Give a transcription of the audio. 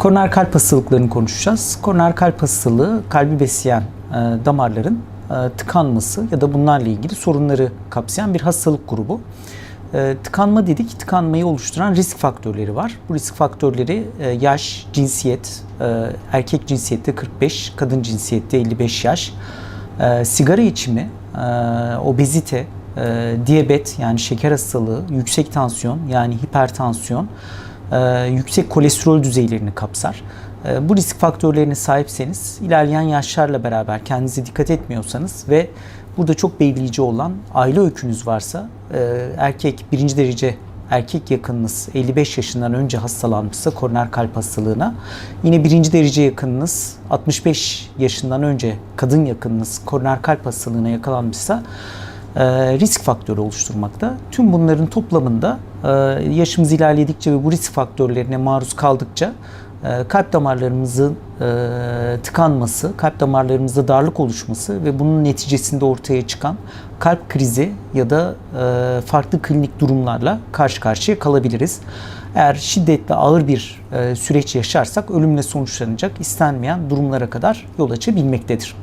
Koroner kalp hastalıklarını konuşacağız. Koroner kalp hastalığı kalbi besleyen e, damarların e, tıkanması ya da bunlarla ilgili sorunları kapsayan bir hastalık grubu. E, tıkanma dedik, tıkanmayı oluşturan risk faktörleri var. Bu risk faktörleri e, yaş, cinsiyet, e, erkek cinsiyette 45, kadın cinsiyette 55 yaş, e, sigara içimi, e, obezite, e, diyabet yani şeker hastalığı, yüksek tansiyon yani hipertansiyon, yüksek kolesterol düzeylerini kapsar. E, bu risk faktörlerine sahipseniz ilerleyen yaşlarla beraber kendinize dikkat etmiyorsanız ve burada çok belirleyici olan aile öykünüz varsa e, erkek birinci derece erkek yakınınız 55 yaşından önce hastalanmışsa koroner kalp hastalığına yine birinci derece yakınınız 65 yaşından önce kadın yakınınız koroner kalp hastalığına yakalanmışsa e, risk faktörü oluşturmakta. Tüm bunların toplamında e, yaşımız ilerledikçe ve bu risk faktörlerine maruz kaldıkça e, kalp damarlarımızın e, tıkanması, kalp damarlarımızda darlık oluşması ve bunun neticesinde ortaya çıkan kalp krizi ya da e, farklı klinik durumlarla karşı karşıya kalabiliriz. Eğer şiddetli ağır bir süreç yaşarsak ölümle sonuçlanacak istenmeyen durumlara kadar yol açabilmektedir.